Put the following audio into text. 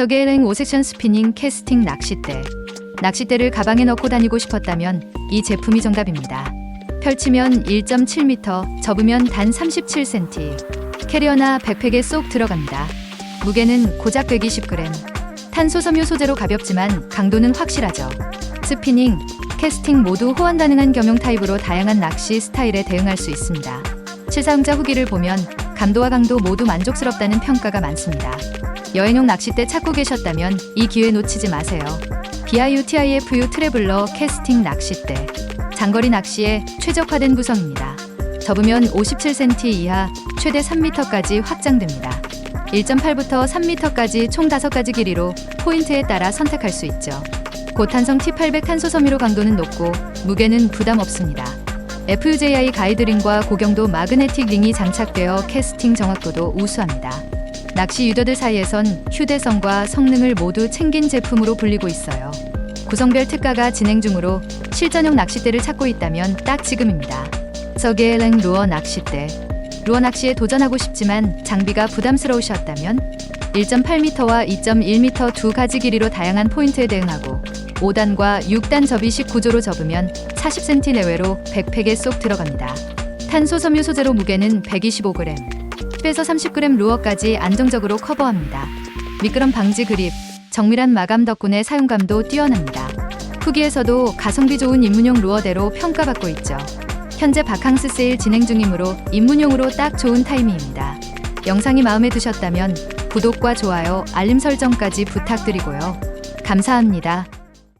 서게일행 5섹션 스피닝 캐스팅 낚싯대. 낚싯대를 가방에 넣고 다니고 싶었다면 이 제품이 정답입니다. 펼치면 1.7m, 접으면 단 37cm. 캐리어나 백팩에 쏙 들어갑니다. 무게는 고작 120g. 탄소섬유 소재로 가볍지만 강도는 확실하죠. 스피닝, 캐스팅 모두 호환 가능한 겸용 타입으로 다양한 낚시 스타일에 대응할 수 있습니다. 실사용자 후기를 보면 감도와 강도 모두 만족스럽다는 평가가 많습니다. 여행용 낚싯대 찾고 계셨다면 이 기회 놓치지 마세요. BIUTIFU 트래블러 캐스팅 낚싯대. 장거리 낚시에 최적화된 구성입니다. 접으면 57cm 이하 최대 3m까지 확장됩니다. 1.8부터 3m까지 총 5가지 길이로 포인트에 따라 선택할 수 있죠. 고탄성 T800 탄소 섬유로 강도는 높고 무게는 부담 없습니다. FUJI 가이드링과 고경도 마그네틱 링이 장착되어 캐스팅 정확도도 우수합니다. 낚시 유저들 사이에선 휴대성과 성능을 모두 챙긴 제품으로 불리고 있어요. 구성별 특가가 진행 중으로 실전용 낚싯대를 찾고 있다면 딱 지금입니다. 서게엘랭 루어 낚싯대. 루어 낚시에 도전하고 싶지만 장비가 부담스러우셨다면 1.8m와 2.1m 두 가지 길이로 다양한 포인트에 대응하고 5단과 6단 접이식 구조로 접으면 40cm 내외로 백팩에 쏙 들어갑니다. 탄소 섬유 소재로 무게는 125g, 10에서 30g 루어까지 안정적으로 커버합니다. 미끄럼 방지 그립, 정밀한 마감 덕분에 사용감도 뛰어납니다. 후기에서도 가성비 좋은 입문용 루어대로 평가받고 있죠. 현재 바캉스 세일 진행 중이므로 입문용으로 딱 좋은 타이밍입니다. 영상이 마음에 드셨다면 구독과 좋아요, 알림 설정까지 부탁드리고요. 감사합니다.